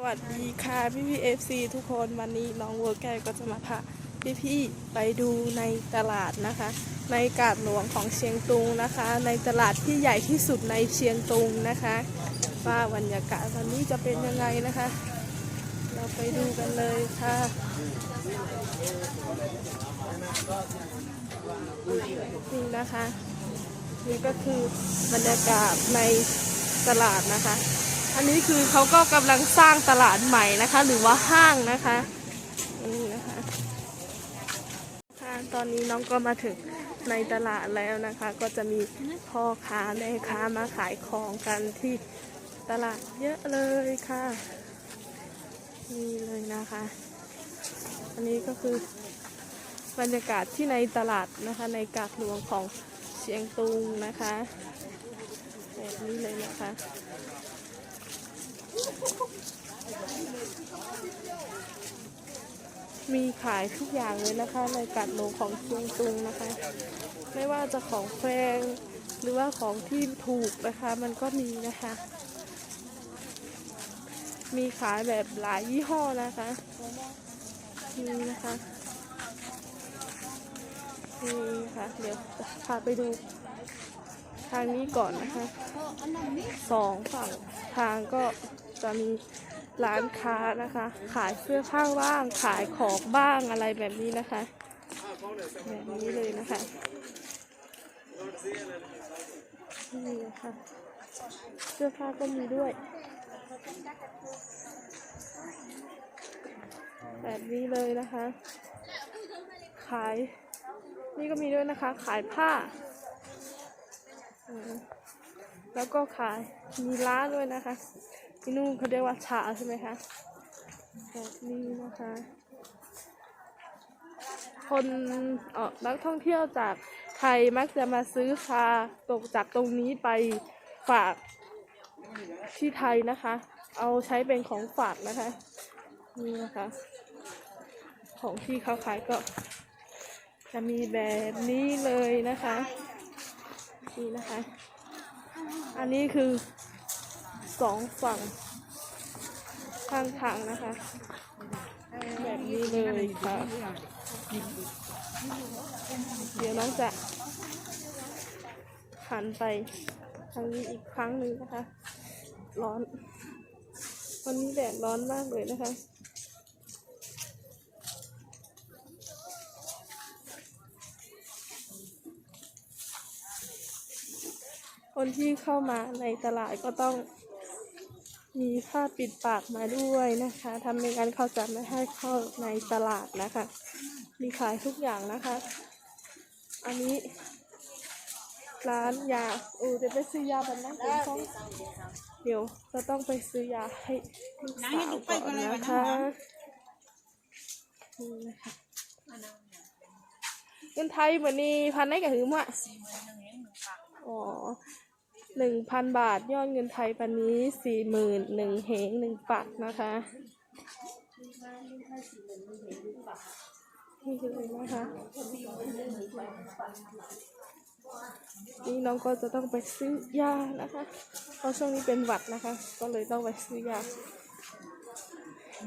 สวัสดีค่ะพี่พี่เอฟซีทุกคนวันนี้น้องเวอร์แกก็จะมาพาพี่พี่ไปดูในตลาดนะคะ ในกาดหลวงของเชียงตุงนะคะ ในตลาดที่ใหญ่ที่สุดในเชียงตุงนะคะว่าบรรยากาศวันนี้จะเป็นยังไงนะคะ เราไปดูกันเลยค่ะนี่นะคะ นี่ก็คือบรรยากาศในตลาดนะคะ อันนี้คือเขาก็กำลังสร้างตลาดใหม่นะคะ หรือว่าห้างนะคะนี่นะคะค่ะตอนนี้น้องก็มาถึงในตลาดแล้วนะคะ ก็จะมีพ่อค้าแม่ค้ามาขายของกันที่ตลาดเยอะเลยค่ะนี่เลยนะคะ อันนี้ก็คือบรรยากาศที่ในตลาดนะคะ ในกาดหลวงของเชียงตุงนะคะแบบนี้เลยนะคะ มีขายทุกอย่างเลยนะคะ ในกาดหลของเชียงตุงนะคะ ไม่ว่าจะของแพงหรือว่าของที่ถูกนะคะ มันก็มีนะคะ มีขายแบบหลายยี่ห้อนะคะนี่นะคะนี่ค่ะ เดี๋ยวพาไปดูทางนี้ก่อนนะคะสองฝั่งทางก็ จะมีร้านค้านะคะ ขายเสื้อผ้าบ้างขายของบ้างอะไรแบบนี้นะคะ แบบนี้เลยนะคะนี่นะคะเสื้อผ้าก็มีด้วย แบบนี้เลยนะคะ ขาย นี่ก็มีด้วยนะคะ ขายผ้า แล้วก็ขายมีร้านด้วยนะคะ ที่นู่นเขาเรียกว่าชาใช่ไหมคะแบบนี้นะคะ คนเออนักท่องเที่ยวจากไทยมักจะมาซื้อชาตกจากตรงนี้ไปฝากที่ไทยนะคะ เอาใช้เป็นของฝากนะคะ นี่นะคะ ของที่เขาขายก็ จะมีแบบนี้เลยนะคะ นี่นะคะ อันนี้คือ สองฝั่งข้างทางนะคะ แบบนี้เลยค่ะ เดี๋ยวน้องจะหันไปทางนี้อีกครั้งหนึ่งนะคะ ร้อนวันนี้แดดร้อนมากเลยนะคะคนที่เข้ามาในตลาดก็ต้อง มีผ้าปิดปากมาด้วยนะคะทำในการเขาจะไม่ให้เข้าในตลาดนะคะ มีขายทุกอย่างนะคะ อันนี้ ร้านยาเออจะไปซื้อยาบันนั่งกินของเดี๋ยวเราต้องไปซื้อยาให้ลูกสาวก่อนนะคะนี่นะคะเงินไทยเหมือนนี่พันได้กับหืมอะอ๋อ หนึ่งพันบาท ยอดเงินไทยปันนี้สี่หมื่นหนึ่งเหงหนึ่งปักนะคะนี่เลยนะคะนี่น้องก็จะต้องไปซื้อยานะคะเพราะช่วงนี้เป็นหวัดนะคะ ก็เลยต้องไปซื้อยา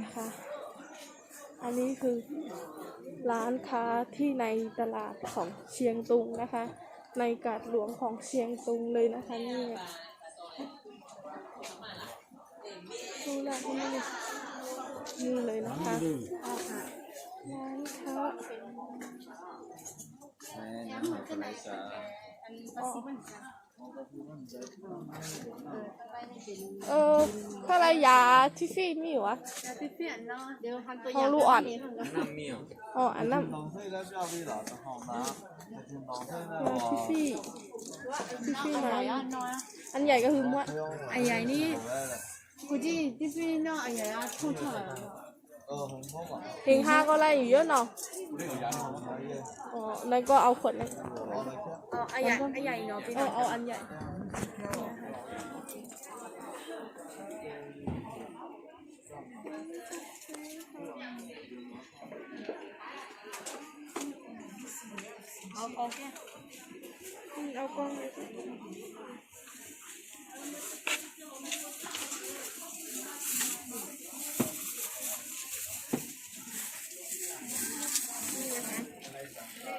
นะคะ อันนี้คือร้านค้าที่ในตลาดของเชียงตุงนะคะ ในกาดหลวงของเชียงตุงเลยนะคะนี่ดูและที่นี่นี่เลยนะคะร้านเขาเออภรรยาที่ซี่มีวะยาที่ซี่องลูกอ่อนอ๋ออันนั้น 冷退的比较味道的好拿，冷退 เออ 的 ที่ 我 ฟี่ที่ฟี่ ใหญ่ นะ น้อย อันใหญ่ก็คือว่า 不用 ไอ้ใหญ่นี่ 回来了， 估计就是那ไอ้ใหญ่啊臭臭的呃，很丰满， เพลงห้าก็ไล่อยู่เยอะเนาะ 没有羊肉茶叶， อ๋อนั่นก็เอาขวดนึง 我的天， อ๋อไอ้ใหญ่ไอ้ใหญ่เนาะพี่ เออเอาอันใหญ่ เอากองแก้เอากองเลย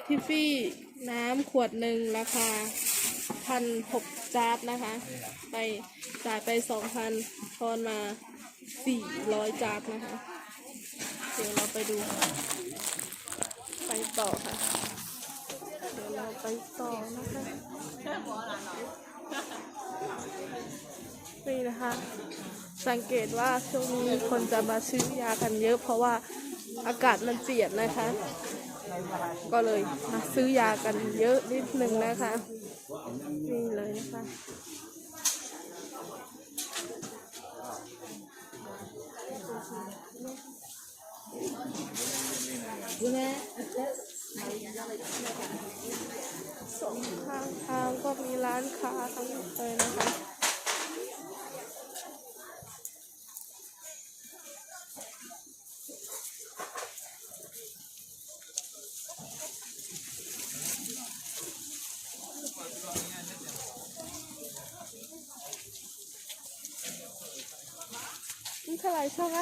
ทิฟฟี่น้ำขวดหนึ่งราคาพันหกจาร์ดนะคะ ไปจ่ายไปสองพันทอนมาสี่ร้อยจาร์ดนะคะ เดี๋ยวเราไปดู ไปต่อค่ะ เราไปต่อนะคะนี่นะคะ สังเกตว่าช่วงนี้คนจะมาซื้อยากันเยอะ เพราะว่าอากาศมันเปลี่ยนนะคะ ก็เลยมาซื้อยากันเยอะนิดนึงนะคะ นี่เลยนะคะ สองข้างทางก็มีร้านค้าทั้งหมดเลยนะคะนี่เท่าไหร่ช่องอ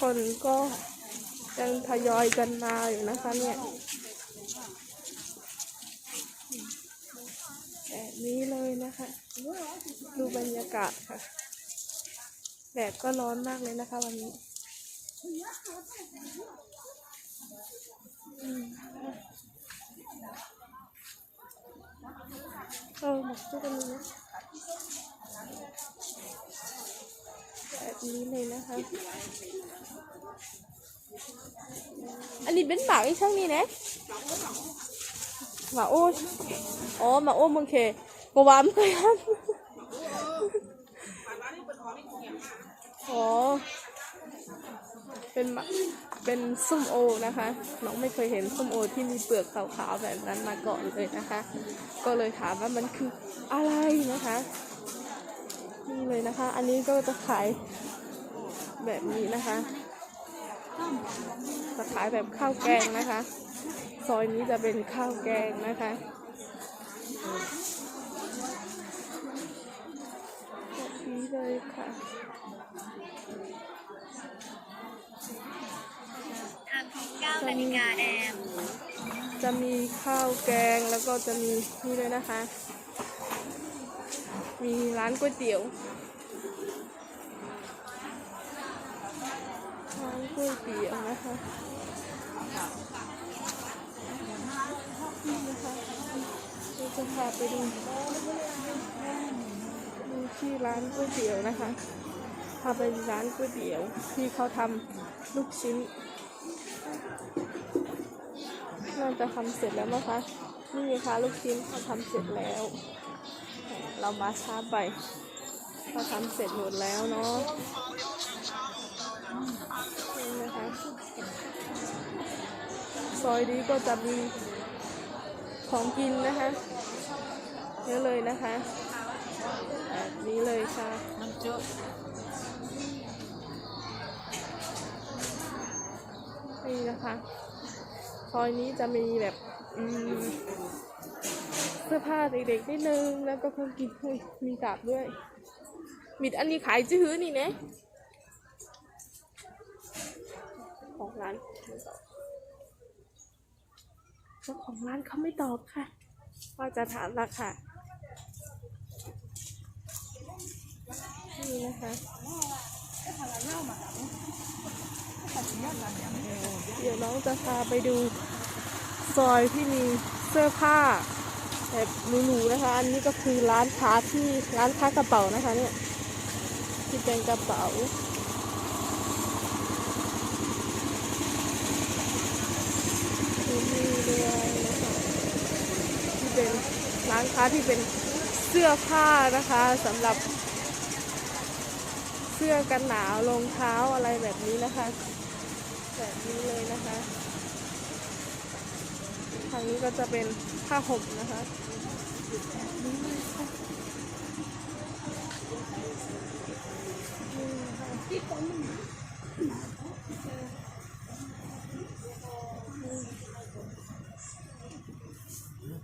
คนก็ยังทยอยกันมาอยู่นะคะเนี่ยแบบนี้เลยนะคะ ดูบรรยากาศค่ะแดดก็ร้อนมากเลยนะคะวันนี้เออหมกตู้กันนี้นะ แบบนี้เลยนะคะ อันนี้เป็นหมาไอ้ช่างนี่นะหมาโอ้อ๋อหมาโอ้มืองเคกวามเคยฮันอ๋อ เป็นเป็นส้มโอนะคะ น้องไม่เคยเห็นส้มโอที่มีเปลือกขาวๆแบบนั้นมาก่อนเลยนะคะ ก็เลยถามว่ามันคืออะไรนะคะ เลยนะคะ อันนี้ก็จะขายแบบนี้นะคะจะขายแบบข้าวแกงนะคะ ซอยนี้จะเป็นข้าวแกงนะคะแบบนี้เลยค่ะ9นาฬิกาแอมจะมีข้าวแกงแล้วก็จะมีนี่เลยนะคะ มีร้านก๋วยเตี๋ยวร้านก๋วยเตี๋ยวนะคะเราจะพาไปดูดูที่ร้านก๋วยเตี๋ยวนะคะพาไปร้านก๋วยเตี๋ยวที่เขาทำลูกชิ้นน่าจะทำเสร็จแล้วมั้งคะนี่ไงคะลูกชิ้นเขาทำเสร็จแล้ว เรามาช้าไปเขาทำเสร็จหมดแล้วเนาะนี่นะคะซอยนี้ก็จะมีของกินนะคะเยอะเลยนะคะแบบนี้เลยค่ะนี่นะคะซอยนี้จะมีแบบ อืม เสื้อผ้าเด็กๆนิดนึง แล้วก็เครื่องกินอุ้ยมีกาบด้วยมิดอันนี้ขายจื้อนี่นะของร้านไม่ตอบเจ้าของร้านเขาไม่ตอบค่ะว่าจะถามราคานี่นะคะเดี๋ยวน้องจะพาไปดูซอยที่มีเสื้อผ้า แบบหรูๆนะคะ อันนี้ก็คือร้านค้าที่ร้านค้ากระเป๋านะคะ เนี่ย ที่เป็นกระเป๋าที่ด้วยนะคะที่เป็นร้านค้าที่เป็นเสื้อผ้านะคะสำหรับเสื้อกันหนาวรองเท้าอะไรแบบนี้นะคะ แบบนี้เลยนะคะ ทางนี้ก็จะเป็นผ้าห่มนะคะ นี้เลยค่ะนี่นะคะ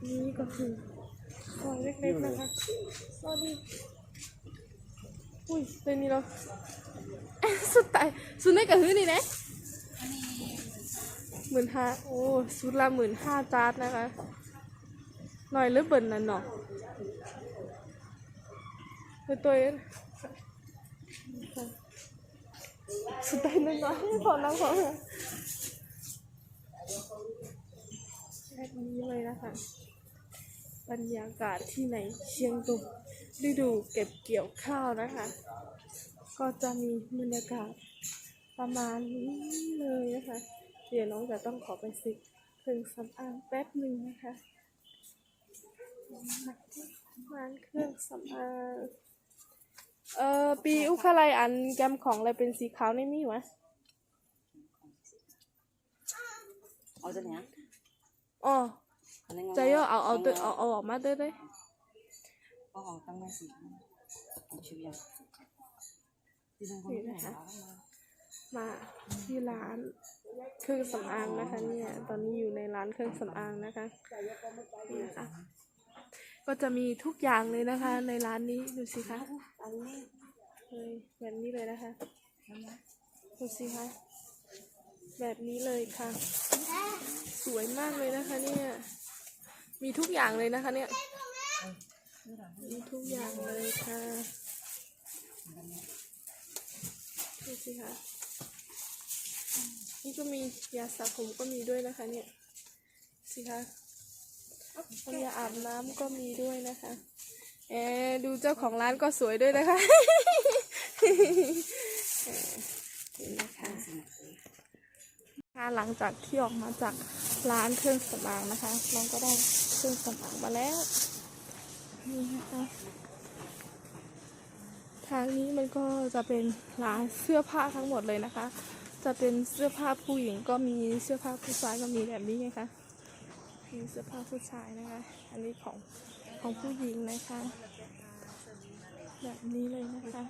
นี่ก็คือซอยเล็กๆนะคะสวัสดีอุ้ยเป็นนี่เหรอสุดตายสุดในกระหือนี่นะหมื่นห้าโอ้สุดละหมื่นห้าจาร์ดนะคะ หน่อยหรือเบิ่นนั่นเนาะเป็นตัวเองสุดตายนั่นเนาะขอนั่งขอแบบนี้เลยนะคะบรรยากาศที่ในเชียงตุงฤดูเก็บเกี่ยวข้าวนะคะ ก็จะมีบรรยากาศประมาณนี้เลยนะคะ เดี๋ยวน้องจะต้องขอไปสิเครื่องสำอางแป๊บหนึ่งนะคะ ร้านเครื่องสำอางเอ่อปีอุคาไลอันแกมของอะไรเป็นสีขาวในนี่วะเอาจะเนี้ยอ๋ออันนี้ไงจะย่อเอาเอาเตเอาเอาออกมาเด้อเด้อก็ของตั้งแม่สีเอาชิวยังที่ทางคนที่ไหนวะมาที่ร้านเครื่องสำอางนะคะเนี่ย ตอนนี้อยู่ในร้านเครื่องสำอางนะคะนี่นะคะ ก็จะมีทุกอย่างเลยนะคะ ในร้านนี้ดูสิคะอันนี้เลยแบบนี้เลยนะคะดูสิคะแบบนี้เลยค่ะ สวยมากเลยนะคะ เนี่ย มีทุกอย่างเลยนะคะ เนี่ย มีทุกอย่างเลยค่ะดูสิคะนี่ก็มียาสระผมก็มีด้วยนะคะ เนี่ยสิคะ น้ำยาอาบน้ำก็มีด้วยนะคะเออดูเจ้าของร้านก็สวยด้วยนะคะเออนี่นะคะค่ะหลังจากที่ออกมาจากร้านเครื่องสำอางนะคะน้องก็ได้เครื่องสำอางมาแล้วนี่นะคะทางนี้มันก็จะเป็นร้านเสื้อผ้าทั้งหมดเลยนะคะ จะเป็นเสื้อผ้าผู้หญิงก็มีเสื้อผ้าผู้ชายก็มีแบบนี้ไงคะ มีเสื้อผ้าผู้ชายนะคะ อันนี้ของของผู้หญิงนะคะ แบบนี้เลยนะคะ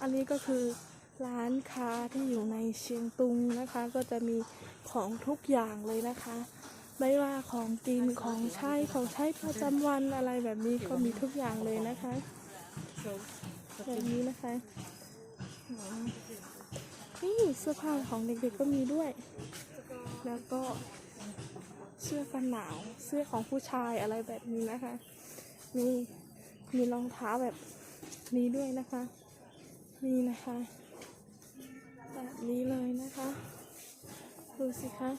อันนี้ก็คือร้านค้าที่อยู่ในเชียงตุงนะคะ ก็จะมีของทุกอย่างเลยนะคะ ไม่ว่าของกินของใช้ของใช้ประจำวันอะไรแบบนี้ก็มีทุกอย่างเลยนะคะแบบนี้นะคะอืมนี่เสื้อผ้าของเด็กๆก็มีด้วย แล้วก็เสื้อกันหนาว เสื้อของผู้ชายอะไรแบบนี้นะคะ มีมีรองเท้าแบบนี้ด้วยนะคะ นี่นะคะ แบบนี้เลยนะคะ ดูสิคะ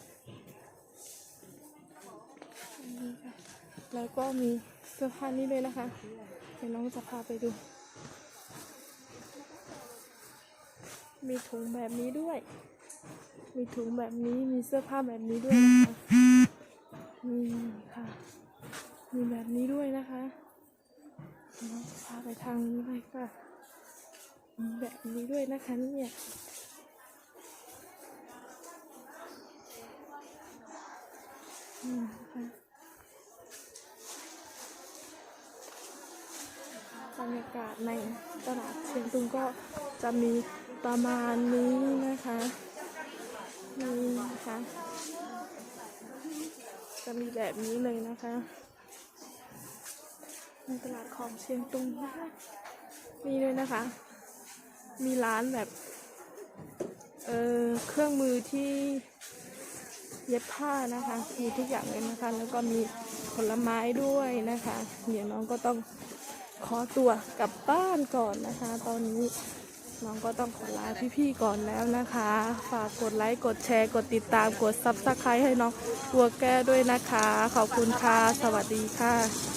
นี่ค่ะแล้วก็มีเสื้อผ้านี้เลยนะคะ เดี๋ยวน้องจะพาไปดู มีถุงแบบนี้ด้วย มีถุงแบบนี้ มีเสื้อผ้าแบบนี้ด้วยนะคะนี่ค่ะ มีแบบนี้ด้วยนะคะเดี๋ยวน้องจะพาไปทางนี้เลยค่ะ มีแบบนี้ด้วยนะคะเนี่ยนี่นะคะบรรยากาศในตลาดเชียงตุงก็จะมีประมาณนี้นะคะ นะคะ จะมีแบบนี้เลยนะคะในตลาดของเชียงตุงนะคะมีด้วยนะคะ มีร้านแบบ เออเครื่องมือที่เย็บผ้านะคะ มีทุกอย่างเลยนะคะ แล้วก็มีผลไม้ด้วยนะคะ เดี๋ยวน้องก็ต้องขอตัวกลับบ้านก่อนนะคะ ตอนนี้ น้องก็ต้องขอลาพี่ๆก่อนแล้วนะคะ ฝากกดไลค์กดแชร์ กดติดตามกดซับสไครต์ให้น้องตัวแก้ด้วยนะคะ ขอบคุณค่ะ สวัสดีค่ะ